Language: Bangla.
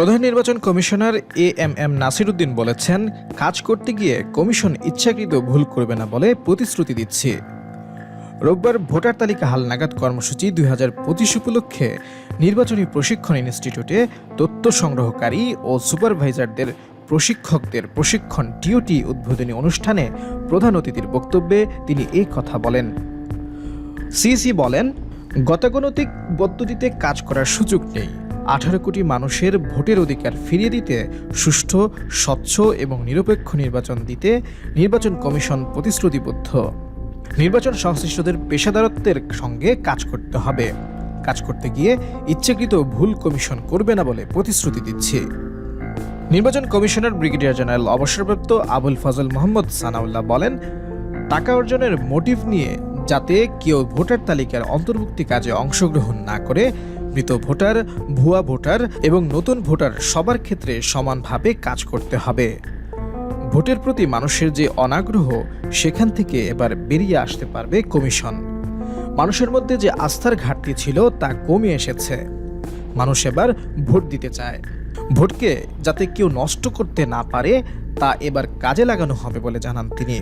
প্রধান নির্বাচন commissioner A M M Nasiruddin বলেছেন, কাজ করতে গিয়ে কমিশন ইচ্ছাকৃত ভুল করবে না বলে প্রতিশ্রুতি দিচ্ছে। রোববার ভোটার তালিকা হালনাগাদ কর্মসূচি দুই হাজার পঁচিশ উপলক্ষে নির্বাচনী প্রশিক্ষণ ইনস্টিটিউটে তথ্য সংগ্রহকারী ও সুপারভাইজারদের প্রশিক্ষকদের প্রশিক্ষণ টিওটি উদ্বোধনী অনুষ্ঠানে প্রধান অতিথির বক্তব্যে তিনি এই কথা বলেন। সিসি বলেন গতাগণতিক পদ্ধতিতে কাজ করার সুযোগ নেই। আঠারো কোটি মানুষের ভোটের অধিকার ফিরিয়ে দিতে সুষ্ঠু, স্বচ্ছ এবং নিরপেক্ষ নির্বাচন দিতে নির্বাচন কমিশন প্রতিশ্রুতিবদ্ধ। নির্বাচন সংশ্লিষ্টদের পেশাদারত্বের সঙ্গে কাজ করতে হবে। কাজ করতে গিয়ে ইচ্ছাকৃত ভুল কমিশন করবে না বলে প্রতিশ্রুতি দিচ্ছে। নির্বাচন কমিশনার ব্রিগেডিয়ার জেনারেল অবসরপ্রাপ্ত আবুল ফজল মোহাম্মদ সানাউল্লাহ বলেন, টাকা অর্জনের মোটিভ নিয়ে যাতে কেউ ভোটার তালিকার অন্তর্ভুক্তি কাজে অংশগ্রহণ না করে মৃত ভোটার, ভুয়া ভোটার এবং নতুন ভোটার সবার ক্ষেত্রে সমানভাবে কাজ করতে হবে। ভোটের প্রতি মানুষের যে অনাগ্রহ, সেখান থেকে এবার বেরিয়ে আসতে পারবে কমিশন। মানুষের মধ্যে যে আস্থার ঘাটতি ছিল, তা কমে এসেছে। মানুষ এবার ভোট দিতে চায়। ভোটকে যাতে কেউ নষ্ট করতে না পারে, তা এবার কাজে লাগানো হবে বলে জানান তিনি।